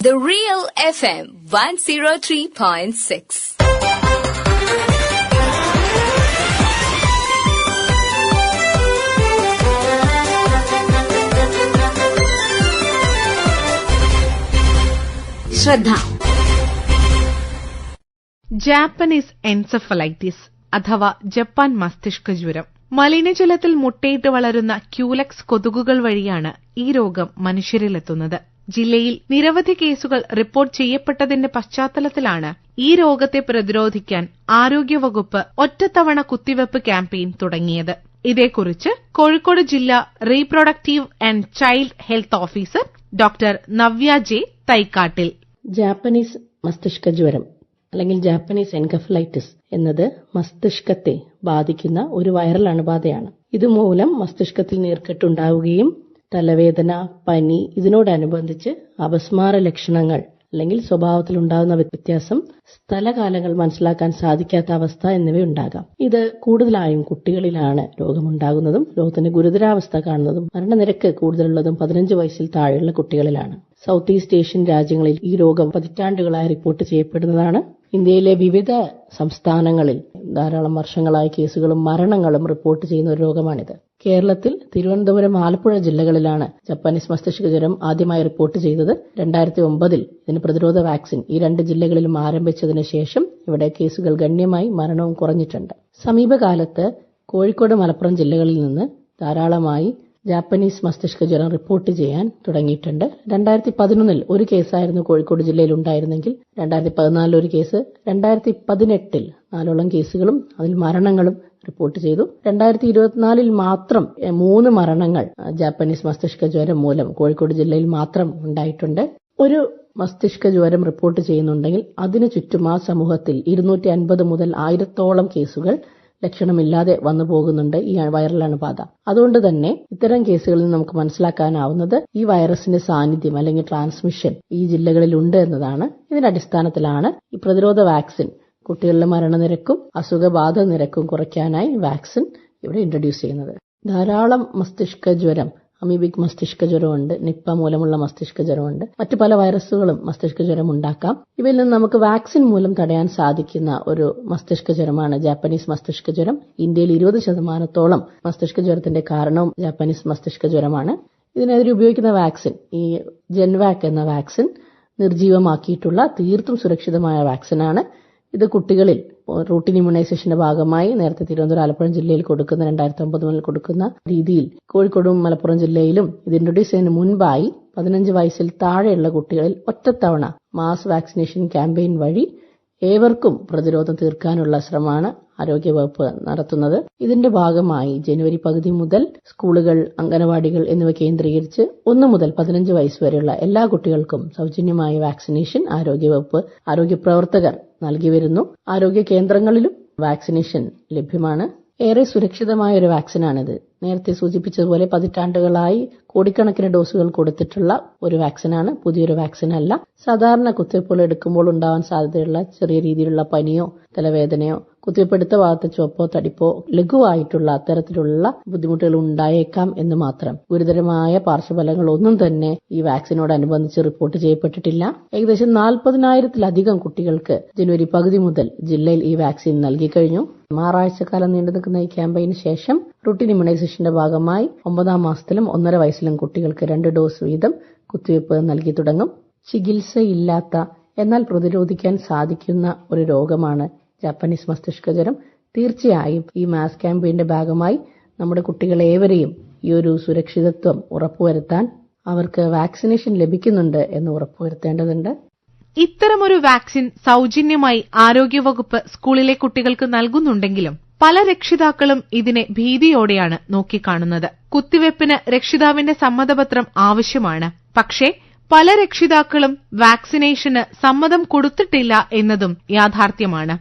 The Real FM 103.6. ശ്രദ്ധ. Japanese encephalitis അഥവാ Japan മസ്തിഷ്ക ജ്വരം മലിനജലത്തിൽ മുട്ടയിട്ട് വളരുന്ന ക്യൂലക്സ് കൊതുകുകൾ വഴിയാണ് ഈ രോഗം മനുഷ്യരിലെത്തുന്നത്. ജില്ലയിൽ നിരവധി കേസുകൾ റിപ്പോർട്ട് ചെയ്യപ്പെട്ടതിന്റെ പശ്ചാത്തലത്തിലാണ് ഈ രോഗത്തെ പ്രതിരോധിക്കാൻ ആരോഗ്യവകുപ്പ് ഒറ്റത്തവണ കുത്തിവെപ്പ് ക്യാമ്പയിൻ തുടങ്ങിയത്. ഇതേക്കുറിച്ച് കോഴിക്കോട് ജില്ലാ reproductive and child health officer doctor Navya J Thaikkattil. Japanese മസ്തിഷ്ക ജ്വരം അല്ലെങ്കിൽ ജാപ്പനീസ് എൻകഫലൈറ്റിസ് എന്നത് മസ്തിഷ്കത്തെ ബാധിക്കുന്ന ഒരു വൈറൽ അണുബാധയാണ്. ഇതുമൂലം മസ്തിഷ്കത്തിൽ നീർക്കെട്ടുണ്ടാവുകയും തലവേദന പനി ഇതിനോടനുബന്ധിച്ച് അപസ്മാര ലക്ഷണങ്ങൾ അല്ലെങ്കിൽ സ്വഭാവത്തിൽ ഉണ്ടാകുന്ന വ്യത്യാസം സ്ഥലകാലങ്ങൾ മനസ്സിലാക്കാൻ സാധിക്കാത്ത അവസ്ഥ എന്നിവയുണ്ടാകാം. ഇത് കൂടുതലായും കുട്ടികളിലാണ് രോഗമുണ്ടാകുന്നതും രോഗത്തിന്റെ ഗുരുതരാവസ്ഥ കാണുന്നതും മരണനിരക്ക് കൂടുതലുള്ളതും പതിനഞ്ച് വയസ്സിൽ താഴെയുള്ള കുട്ടികളിലാണ്. സൗത്ത് ഈസ്റ്റ് ഏഷ്യൻ രാജ്യങ്ങളിൽ ഈ രോഗം പതിറ്റാണ്ടുകളായി റിപ്പോർട്ട് ചെയ്യപ്പെടുന്നതാണ്. ഇന്ത്യയിലെ വിവിധ സംസ്ഥാനങ്ങളിൽ ധാരാളം വർഷങ്ങളായി കേസുകളും മരണങ്ങളും റിപ്പോർട്ട് ചെയ്യുന്ന ഒരു രോഗമാണിത്. കേരളത്തിൽ തിരുവനന്തപുരം ആലപ്പുഴ ജില്ലകളിലാണ് ജപ്പാനീസ് മസ്തിഷ്ക ജ്വരം ആദ്യമായി റിപ്പോർട്ട് ചെയ്തത്. രണ്ടായിരത്തി ഒമ്പതിൽ ഇതിന് പ്രതിരോധ വാക്സിൻ ഈ രണ്ട് ജില്ലകളിലും ആരംഭിച്ചതിന് ശേഷം ഇവിടെ കേസുകൾ ഗണ്യമായി മരണവും കുറഞ്ഞിട്ടുണ്ട്. സമീപകാലത്ത് കോഴിക്കോട് മലപ്പുറം ജില്ലകളിൽ നിന്ന് ധാരാളമായി ജാപ്പനീസ് മസ്തിഷ്ക ജ്വരം റിപ്പോർട്ട് ചെയ്യാൻ തുടങ്ങിയിട്ടുണ്ട്. രണ്ടായിരത്തി പതിനൊന്നിൽ ഒരു കേസായിരുന്നു കോഴിക്കോട് ജില്ലയിൽ ഉണ്ടായിരുന്നെങ്കിൽ രണ്ടായിരത്തി പതിനാലിൽ ഒരു കേസ് രണ്ടായിരത്തി പതിനെട്ടിൽ നാലോളം കേസുകളും അതിൽ മരണങ്ങളും റിപ്പോർട്ട് ചെയ്തു. രണ്ടായിരത്തി ഇരുപത്തിനാലിൽ മാത്രം മൂന്ന് മരണങ്ങൾ ജാപ്പനീസ് മസ്തിഷ്ക ജ്വരം മൂലം കോഴിക്കോട് ജില്ലയിൽ മാത്രം ഉണ്ടായിട്ടുണ്ട്. ഒരു മസ്തിഷ്ക ജ്വരം റിപ്പോർട്ട് ചെയ്യുന്നുണ്ടെങ്കിൽ അതിനു ചുറ്റും ആ സമൂഹത്തിൽ ഇരുന്നൂറ്റി അൻപത് മുതൽ ആയിരത്തോളം കേസുകൾ ലക്ഷണമില്ലാതെ വന്നു പോകുന്നുണ്ട് ഈ വൈറൽ അണുബാധ അതുകൊണ്ട് തന്നെ ഇത്തരം കേസുകളിൽ നമുക്ക് മനസ്സിലാക്കാനാവുന്നത് ഈ വൈറസിന്റെ സാന്നിധ്യം അല്ലെങ്കിൽ ട്രാൻസ്മിഷൻ ഈ ജില്ലകളിൽ ഉണ്ട് എന്നതാണ്. ഇതിന്റെ അടിസ്ഥാനത്തിലാണ് ഈ പ്രതിരോധ വാക്സിൻ കുട്ടികളിലെ മരണനിരക്കും അസുഖബാധ നിരക്കും കുറയ്ക്കാനായി വാക്സിൻ ഇവിടെ ഇൻട്രൊഡ്യൂസ് ചെയ്യുന്നത്. ധാരാളം മസ്തിഷ്ക ജ്വരം അമീബിക് മസ്തിഷ്ക ജ്വരമുണ്ട് നിപ്പ മൂലമുള്ള മസ്തിഷ്ക ജ്വരമുണ്ട് മറ്റു പല വൈറസുകളും മസ്തിഷ്ക ജ്വരം ഉണ്ടാക്കാം. ഇവയിൽ നിന്ന് നമുക്ക് വാക്സിൻ മൂലം തടയാൻ സാധിക്കുന്ന ഒരു മസ്തിഷ്ക ജ്വരമാണ് ജാപ്പനീസ് മസ്തിഷ്ക ജ്വരം. ഇന്ത്യയിൽ ഇരുപത് ശതമാനത്തോളം മസ്തിഷ്ക ജ്വരത്തിന്റെ കാരണവും ജാപ്പനീസ് മസ്തിഷ്ക ജ്വരമാണ്. ഇതിനെതിരെ ഉപയോഗിക്കുന്ന വാക്സിൻ ഈ ജെൻവാക് എന്ന വാക്സിൻ നിർജീവമാക്കിയിട്ടുള്ള തീർത്തും സുരക്ഷിതമായ വാക്സിനാണ്. ഇത് കുട്ടികളിൽ റൂട്ടീൻ ഇമ്മ്യൂണൈസേഷന്റെ ഭാഗമായി നേരത്തെ തിരുവനന്തപുരം ആലപ്പുഴ ജില്ലയിൽ കൊടുക്കുന്ന രണ്ടായിരത്തി ഒമ്പത് മുതൽ കൊടുക്കുന്ന രീതിയിൽ കോഴിക്കോടും മലപ്പുറം ജില്ലയിലും ഇത് ഇൻട്രൊഡ്യൂസ് ചെയ്യുന്നതിന് മുൻപായി പതിനഞ്ച് വയസ്സിൽ താഴെയുള്ള കുട്ടികളിൽ ഒറ്റത്തവണ മാസ് വാക്സിനേഷൻ ക്യാമ്പയിൻ വഴി ഏവർക്കും പ്രതിരോധം തീർക്കാനുള്ള ശ്രമമാണ് ആരോഗ്യവകുപ്പ് നടത്തുന്നത്. ഇതിന്റെ ഭാഗമായി ജനുവരി പകുതി മുതൽ സ്കൂളുകൾ അംഗനവാടികൾ എന്നിവ കേന്ദ്രീകരിച്ച് ഒന്ന് മുതൽ പതിനഞ്ച് വയസ്സ് വരെയുള്ള എല്ലാ കുട്ടികൾക്കും സൗജന്യമായ വാക്സിനേഷൻ ആരോഗ്യവകുപ്പ് ആരോഗ്യ പ്രവർത്തകർ നൽകി വരുന്നു. ആരോഗ്യ കേന്ദ്രങ്ങളിലും വാക്സിനേഷൻ ലഭ്യമാണ്. ഏറെ സുരക്ഷിതമായ ഒരു വാക്സിനാണിത്. നേരത്തെ സൂചിപ്പിച്ചതുപോലെ പതിറ്റാണ്ടുകളായി കോടിക്കണക്കിന് ഡോസുകൾ കൊടുത്തിട്ടുള്ള ഒരു വാക്സിനാണ്. പുതിയൊരു വാക്സിനല്ല. സാധാരണ കുത്തിവയ്പ്പുകൾ എടുക്കുമ്പോൾ ഉണ്ടാവാൻ സാധ്യതയുള്ള ചെറിയ രീതിയിലുള്ള പനിയോ തലവേദനയോ കുത്തിവയ്പ്പെടുത്ത ഭാഗത്ത് ചുവപ്പോ തടിപ്പോ ലഘുവായിട്ടുള്ള അത്തരത്തിലുള്ള ബുദ്ധിമുട്ടുകൾ ഉണ്ടായേക്കാം എന്ന് മാത്രം. ഗുരുതരമായ പാർശ്വഫലങ്ങൾ ഒന്നും തന്നെ ഈ വാക്സിനോടനുബന്ധിച്ച് റിപ്പോർട്ട് ചെയ്യപ്പെട്ടിട്ടില്ല. ഏകദേശം നാൽപ്പതിനായിരത്തിലധികം കുട്ടികൾക്ക് ജനുവരി പകുതി മുതൽ ജില്ലയിൽ ഈ വാക്സിൻ നൽകിക്കഴിഞ്ഞു ആറാഴ്ചക്കാലം നീണ്ടു നിൽക്കുന്ന ഈ ക്യാമ്പയിന് ശേഷം റുട്ടീൻ ഇമ്മ്യൂണൈസേഷന്റെ ഭാഗമായി ഒമ്പതാം മാസത്തിലും ഒന്നര വയസ്സിലും കുട്ടികൾക്ക് രണ്ട് ഡോസ് വീതം കുത്തിവയ്പ് നൽകി തുടങ്ങും. ചികിത്സയില്ലാത്ത എന്നാൽ പ്രതിരോധിക്കാൻ സാധിക്കുന്ന ഒരു രോഗമാണ് ജാപ്പനീസ് മസ്തിഷ്ക ജ്വരം തീർച്ചയായും ഈ മാസ് ക്യാമ്പയിന്റെ ഭാഗമായി നമ്മുടെ കുട്ടികളേവരെയും ഈ ഒരു സുരക്ഷിതത്വം ഉറപ്പുവരുത്താൻ അവർക്ക് വാക്സിനേഷൻ ലഭിക്കുന്നുണ്ട് എന്ന് ഉറപ്പുവരുത്തേണ്ടതുണ്ട്. ഇത്തരമൊരു വാക്സിൻ സൌജന്യമായി ആരോഗ്യവകുപ്പ് സ്കൂളിലെ കുട്ടികൾക്ക് നൽകുന്നുണ്ടെങ്കിലും പല രക്ഷിതാക്കളും ഇതിനെ ഭീതിയോടെയാണ് നോക്കിക്കാണുന്നത്. കുത്തിവെപ്പിന് രക്ഷിതാവിന്റെ സമ്മതപത്രം ആവശ്യമാണ്. പക്ഷേ പല രക്ഷിതാക്കളും വാക്സിനേഷന് സമ്മതം കൊടുത്തിട്ടില്ല എന്നതും യാഥാർത്ഥ്യമാണ്.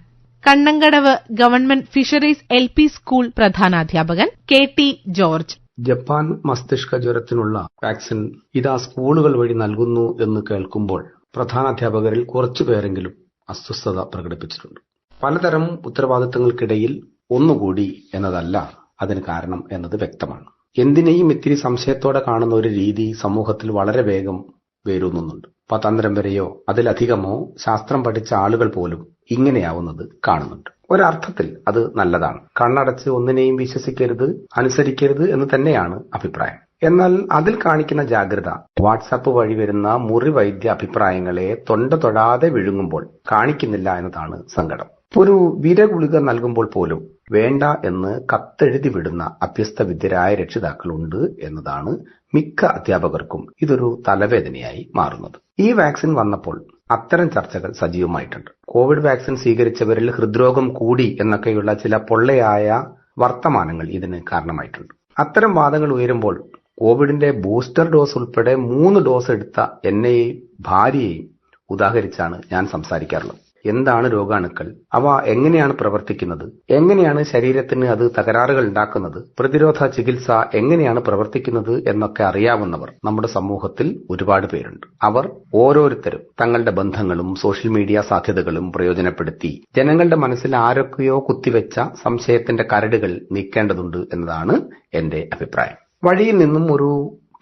Kannankadavu government fisheries L P school പ്രധാനാധ്യാപകൻ K T George. Japan മസ്തിഷ്ക ജ്വരത്തിനുള്ള വാക്സിൻ ഇതാ സ്കൂളുകൾ വഴി നൽകുന്നു എന്ന് കേൾക്കുമ്പോൾ പ്രധാനാധ്യാപകരിൽ കുറച്ചു പേരെങ്കിലും അസ്വസ്ഥത പ്രകടിപ്പിച്ചിട്ടുണ്ട്. പലതരം ഉത്തരവാദിത്തങ്ങൾക്കിടയിൽ ഒന്നുകൂടി എന്നതല്ല അതിന് കാരണം എന്നത് വ്യക്തമാണ്. എന്തിനേയും ഇത്തിരി സംശയത്തോടെ കാണുന്ന ഒരു രീതി സമൂഹത്തിൽ വളരെ വേഗം വേരൂന്നുന്നുണ്ട്. പത്താന്തരം വരെയോ അതിലധികമോ ശാസ്ത്രം പഠിച്ച ആളുകൾ പോലും ഇങ്ങനെയാവുന്നത് കാണുന്നുണ്ട്. ഒരർത്ഥത്തിൽ അത് നല്ലതാണ്. കണ്ണടച്ച് ഒന്നിനെയും വിശ്വസിക്കരുത് അനുസരിക്കരുത് എന്ന് തന്നെയാണ് അഭിപ്രായം. എന്നാൽ അതിൽ കാണിക്കുന്ന ജാഗ്രത. വാട്സാപ്പ് വഴി വരുന്ന മുറിവൈദ്യ അഭിപ്രായങ്ങളെ തൊണ്ട തൊടാതെ വിഴുങ്ങുമ്പോൾ കാണിക്കുന്നില്ല എന്നതാണ് സങ്കടം. ഒരു വിരഗുളിക നൽകുമ്പോൾ പോലും വേണ്ട എന്ന് കത്തെഴുതി വിടുന്ന അഭ്യസ്ത വിദ്യരായ രക്ഷിതാക്കളുണ്ട് എന്നതാണ് മിക്ക അധ്യാപകർക്കും ഇതൊരു തലവേദനയായി മാറുന്നത്. ഈ വാക്സിൻ വന്നപ്പോൾ അത്തരം ചർച്ചകൾ സജീവമായിട്ടുണ്ട്. കോവിഡ് വാക്സിൻ സ്വീകരിച്ചവരിൽ ഹൃദ്രോഗം കൂടി എന്നൊക്കെയുള്ള ചില പൊള്ളയായ വർത്തമാനങ്ങൾ ഇതിന് കാരണമായിട്ടുണ്ട്. അത്തരം വാദങ്ങൾ ഉയരുമ്പോൾ കോവിഡിന്റെ ബൂസ്റ്റർ ഡോസ് ഉൾപ്പെടെ മൂന്ന് ഡോസ് എടുത്ത എന്നെയും ഭാര്യയെയും ഉദാഹരിച്ചാണ് ഞാൻ സംസാരിക്കാറുള്ളത്. എന്താണ് രോഗാണുക്കൾ? അവ എങ്ങനെയാണ് പ്രവർത്തിക്കുന്നത്? എങ്ങനെയാണ് ശരീരത്തിന് അത് തകരാറുകൾ ഉണ്ടാക്കുന്നത്? പ്രതിരോധ ചികിത്സ എങ്ങനെയാണ് പ്രവർത്തിക്കുന്നത് എന്നൊക്കെ അറിയാവുന്നവർ നമ്മുടെ സമൂഹത്തിൽ ഒരുപാട് പേരുണ്ട്. അവർ ഓരോരുത്തരും തങ്ങളുടെ ബന്ധങ്ങളും സോഷ്യൽ മീഡിയ സാധ്യതകളും പ്രയോജനപ്പെടുത്തി ജനങ്ങളുടെ മനസ്സിൽ ആരൊക്കെയോ കുത്തിവെച്ച സംശയത്തിന്റെ കരടുകൾ നീക്കേണ്ടതുണ്ട് എന്നതാണ് എന്റെ അഭിപ്രായം. വഴിയിൽ നിന്നും ഒരു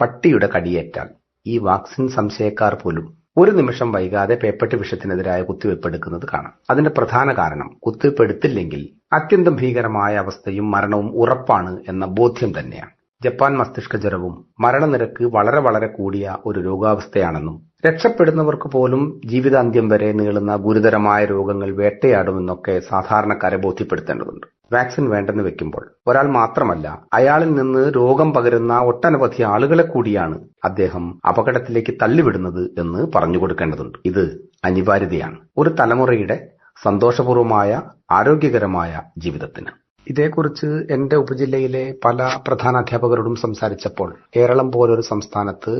പട്ടിയുടെ കടിയേറ്റാൽ ഈ വാക്സിൻ സംശയക്കാർ പോലും ഒരു നിമിഷം വൈകാതെ പേപ്പട്ടി വിഷത്തിനെതിരായ കുത്തിവയ്പ് എടുക്കുന്നത് കാണാം. അതിന്റെ പ്രധാന കാരണം കുത്തിവയ്പ് എടുത്തില്ലെങ്കിൽ അത്യന്തം ഭീകരമായ അവസ്ഥയും മരണവും ഉറപ്പാണ് എന്ന ബോധ്യം തന്നെയാണ്. ജപ്പാൻ മസ്തിഷ്ക ജ്വരവും മരണനിരക്ക് വളരെ വളരെ കൂടിയ ഒരു രോഗാവസ്ഥയാണെന്നും രക്ഷപ്പെടുന്നവർക്ക് പോലും ജീവിതാന്ത്യം വരെ നീളുന്ന ഗുരുതരമായ രോഗങ്ങൾ വേട്ടയാടുമെന്നൊക്കെ സാധാരണക്കാരെ ബോധ്യപ്പെടുത്തേണ്ടതുണ്ട്. വാക്സിൻ വേണ്ടെന്ന് വെക്കുമ്പോൾ ഒരാൾ മാത്രമല്ല അയാളിൽ നിന്ന് രോഗം പകരുന്ന ഒട്ടനവധി ആളുകളെ കൂടിയാണ് അദ്ദേഹം അപകടത്തിലേക്ക് തള്ളിവിടുന്നത് എന്ന് പറഞ്ഞു കൊടുക്കേണ്ടതുണ്ട്. ഇത് അനിവാര്യതയാണ്. ഒരു തലമുറയുടെ സന്തോഷപൂർവമായ ആരോഗ്യകരമായ ജീവിതത്തിന്. ഇതേക്കുറിച്ച് എന്റെ ഉപജില്ലയിലെ പല പ്രധാന അധ്യാപകരോടും സംസാരിച്ചപ്പോൾ കേരളം പോലൊരു സംസ്ഥാനത്ത്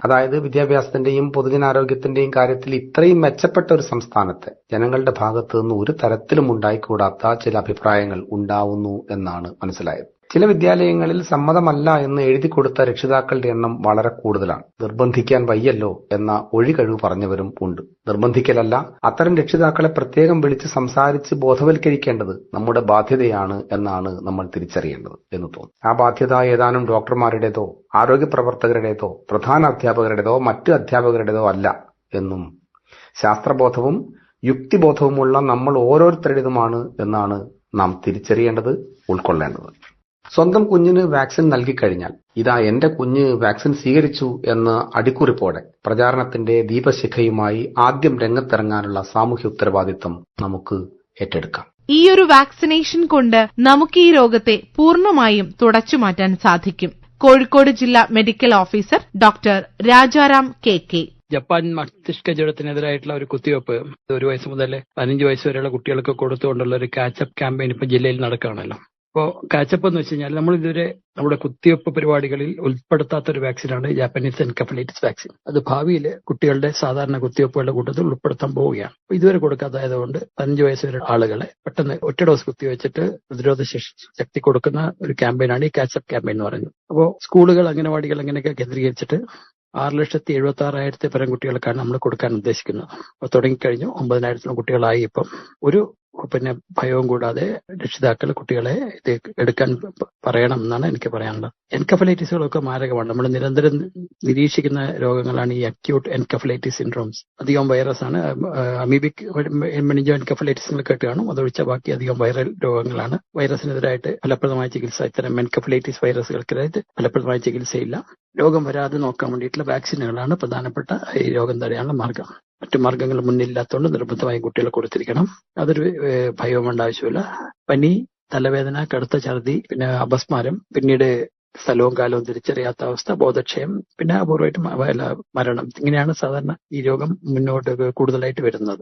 അതായത് വിദ്യാഭ്യാസത്തിന്റെയും പൊതുജനാരോഗ്യത്തിന്റെയും കാര്യത്തിൽ ഇത്രയും മെച്ചപ്പെട്ട ഒരു സംസ്ഥാനത്ത് ജനങ്ങളുടെ ഭാഗത്തു നിന്ന് ഒരു തരത്തിലും ഉണ്ടായിക്കൂടാത്ത ചില അഭിപ്രായങ്ങൾ ഉണ്ടാവുന്നു എന്നാണ് മനസ്സിലായത്. ചില വിദ്യാലയങ്ങളിൽ സമ്മതമല്ല എന്ന് എഴുതി കൊടുത്ത രക്ഷിതാക്കളുടെ എണ്ണം വളരെ കൂടുതലാണ്. നിർബന്ധിക്കാൻ വയ്യല്ലോ എന്ന ഒഴികഴിവ് പറഞ്ഞവരും ഉണ്ട്. നിർബന്ധിക്കലല്ല അത്തരം രക്ഷിതാക്കളെ പ്രത്യേകം വിളിച്ച് സംസാരിച്ച് ബോധവൽക്കരിക്കേണ്ടത് നമ്മുടെ ബാധ്യതയാണ് എന്നാണ് നമ്മൾ തിരിച്ചറിയേണ്ടത് എന്ന് തോന്നുന്നു. ആ ബാധ്യത ഏതാനും ഡോക്ടർമാരുടേതോ ആരോഗ്യ പ്രവർത്തകരുടേതോ പ്രധാന അധ്യാപകരുടേതോ മറ്റ് അധ്യാപകരുടേതോ അല്ല എന്നും ശാസ്ത്രബോധവും യുക്തിബോധവുമുള്ള നമ്മൾ ഓരോരുത്തരുടേതുമാണ് എന്നാണ് നാം തിരിച്ചറിയേണ്ടത് ഉൾക്കൊള്ളേണ്ടത്. സ്വന്തം കുഞ്ഞിന് വാക്സിൻ നൽകിക്കഴിഞ്ഞാൽ ഇതാ എന്റെ കുഞ്ഞ് വാക്സിൻ സ്വീകരിച്ചു എന്ന അടിക്കുറിപ്പോടെ പ്രചാരണത്തിന്റെ ദീപശിഖയുമായി ആദ്യം രംഗത്തിറങ്ങാനുള്ള സാമൂഹ്യ ഉത്തരവാദിത്തം നമുക്ക് ഏറ്റെടുക്കാം. ഈ ഒരു വാക്സിനേഷൻ കൊണ്ട് നമുക്ക് ഈ രോഗത്തെ പൂർണമായും തുടച്ചു മാറ്റാൻ സാധിക്കും. കോഴിക്കോട് ജില്ലാ medical officer doctor Rajaram K K. Japan മസ്തിഷ്ക ജ്വരത്തിനെതിരായിട്ടുള്ള ഒരു കുത്തിവയ്പ്പ് ഒരു വയസ്സ് മുതൽ പതിനഞ്ച് വയസ്സ് വരെയുള്ള കുട്ടികൾക്ക് കൊടുത്തുകൊണ്ടുള്ള ഒരു കാച്ചപ്പ് ക്യാമ്പയിൻ ഇപ്പൊ ജില്ലയിൽ നടക്കുകയാണല്ലോ. അപ്പോൾ കാച്ചപ്പ് എന്ന് വെച്ച് കഴിഞ്ഞാൽ നമ്മൾ ഇതുവരെ നമ്മുടെ കുത്തിവെപ്പ് പരിപാടികളിൽ ഉൾപ്പെടുത്താത്ത ഒരു വാക്സിനാണ് ജാപ്പനീസ് എൻകഫലൈറ്റിസ് വാക്സിൻ അത് ഭാവിയിൽ കുട്ടികളുടെ സാധാരണ കുത്തിവെപ്പുകളുടെ കൂട്ടത്തിൽ ഉൾപ്പെടുത്താൻ പോവുകയാണ്. ഇതുവരെ കൊടുക്കാത്തതായതുകൊണ്ട് പതിനഞ്ച് വയസ്സ് ആളുകളെ പെട്ടെന്ന് ഒറ്റ ഡോസ് കുത്തിവെച്ചിട്ട് പ്രതിരോധ ശക്തി കൊടുക്കുന്ന ഒരു ക്യാമ്പയിനാണ് ഈ കാച്ചപ്പ് ക്യാമ്പയിൻ എന്ന് പറയുന്നത്. അപ്പോൾ സ്കൂളുകൾ അംഗനവാടികൾ അങ്ങനെയൊക്കെ കേന്ദ്രീകരിച്ചിട്ട് ആറ് ലക്ഷത്തി എഴുപത്തി ആറായിരത്തി പരം കുട്ടികൾക്കാണ് നമ്മൾ കൊടുക്കാൻ ഉദ്ദേശിക്കുന്നത്. അപ്പൊ തുടങ്ങിക്കഴിഞ്ഞു ഒമ്പതിനായിരത്തോളം കുട്ടികളായി ഇപ്പം. ഒരു പിന്നെ ഭയവും കൂടാതെ രക്ഷിതാക്കൾ കുട്ടികളെ ഇത് എടുക്കാൻ പറയണം എന്നാണ് എനിക്ക് പറയാനുള്ളത്. എൻകഫലൈറ്റിസുകളൊക്കെ മാരകമാണ്. നമ്മൾ നിരന്തരം നിരീക്ഷിക്കുന്ന രോഗങ്ങളാണ് ഈ അക്യൂട്ട് എൻകഫലൈറ്റിസ് സിൻഡ്രോംസ് അധികം വൈറസ് ആണ്. അമീബിക് മെനിജോ എൻകഫലൈറ്റിസ് നിങ്ങൾ കേട്ട് കാണും. അതൊഴിച്ച ബാക്കി അധികം വൈറൽ രോഗങ്ങളാണ്. വൈറസിനെതിരായിട്ട് ഫലപ്രദമായ ചികിത്സ ഇത്തരം എൻകഫലൈറ്റിസ് വൈറസുകൾക്കെതിരായിട്ട് ഫലപ്രദമായ ചികിത്സയില്ല. രോഗം വരാതെ നോക്കാൻ വേണ്ടിയിട്ടുള്ള വാക്സിനുകളാണ് പ്രധാനപ്പെട്ട ഈ രോഗം തടയാനുള്ള മാർഗം. മറ്റു മാർഗങ്ങൾ മുന്നില്ലാത്തതുകൊണ്ട് നിർബന്ധമായും കുട്ടികളെ കൊടുത്തിരിക്കണം. അതൊരു ഭയവും വേണ്ട ആവശ്യമില്ല പനി തലവേദന കടുത്ത ഛർദി പിന്നെ അപസ്മാരം പിന്നീട് സ്ഥലവും കാലവും തിരിച്ചറിയാത്ത അവസ്ഥ ബോധക്ഷയം പിന്നെ അപൂർവമായിട്ട് മരണം. ഇങ്ങനെയാണ് സാധാരണ ഈ രോഗം മുന്നോട്ട് കൂടുതലായിട്ട് വരുന്നത്.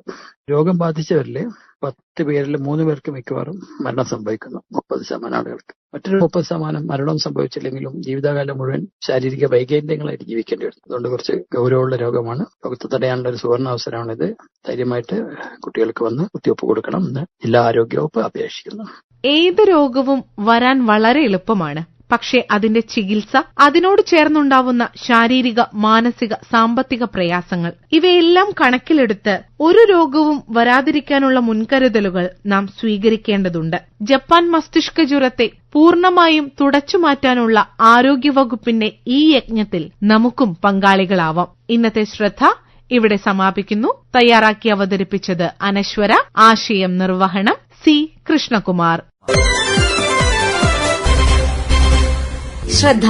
രോഗം ബാധിച്ചവരിൽ പത്ത് പേരിൽ മൂന്ന് പേർക്ക് മിക്കവാറും മരണം സംഭവിക്കുന്നു മുപ്പത് ശതമാനം ആളുകൾക്ക്. മറ്റൊരു മുപ്പത് ശതമാനം മരണം സംഭവിച്ചില്ലെങ്കിലും ജീവിതകാലം മുഴുവൻ ശാരീരിക വൈകല്യങ്ങളായിട്ട് ജീവിക്കേണ്ടി വരും അതുകൊണ്ട് കുറച്ച് ഗൗരവമുള്ള രോഗമാണ്. രോഗത്തെ തടയാനുള്ള ഒരു സുവർണ അവസരമാണിത്. ധൈര്യമായിട്ട് കുട്ടികൾക്ക് വന്ന് കുത്തിവെപ്പ് കൊടുക്കണം എന്ന് ജില്ലാ ആരോഗ്യ വകുപ്പ് അപേക്ഷിക്കുന്നു. ഏത് രോഗവും വരാൻ വളരെ എളുപ്പമാണ്. പക്ഷേ അതിന്റെ ചികിത്സ അതിനോട് ചേർന്നുണ്ടാവുന്ന ശാരീരിക മാനസിക സാമ്പത്തിക പ്രയാസങ്ങൾ. ഇവയെല്ലാം കണക്കിലെടുത്ത് ഒരു രോഗവും വരാതിരിക്കാനുള്ള മുൻകരുതലുകൾ നാം സ്വീകരിക്കേണ്ടതുണ്ട്. ജപ്പാൻ മസ്തിഷ്ക ജ്വരത്തെ പൂർണമായും തുടച്ചുമാറ്റാനുള്ള ആരോഗ്യവകുപ്പിന്റെ ഈ യജ്ഞത്തിൽ നമുക്കും പങ്കാളികളാവാം. ഇന്നത്തെ ശ്രദ്ധ ഇവിടെ സമാപിക്കുന്നു. തയ്യാറാക്കി അവതരിപ്പിച്ചത് അനശ്വര ആശയം നിർവഹണം സി കൃഷ്ണകുമാർ. ശ്രദ്ധ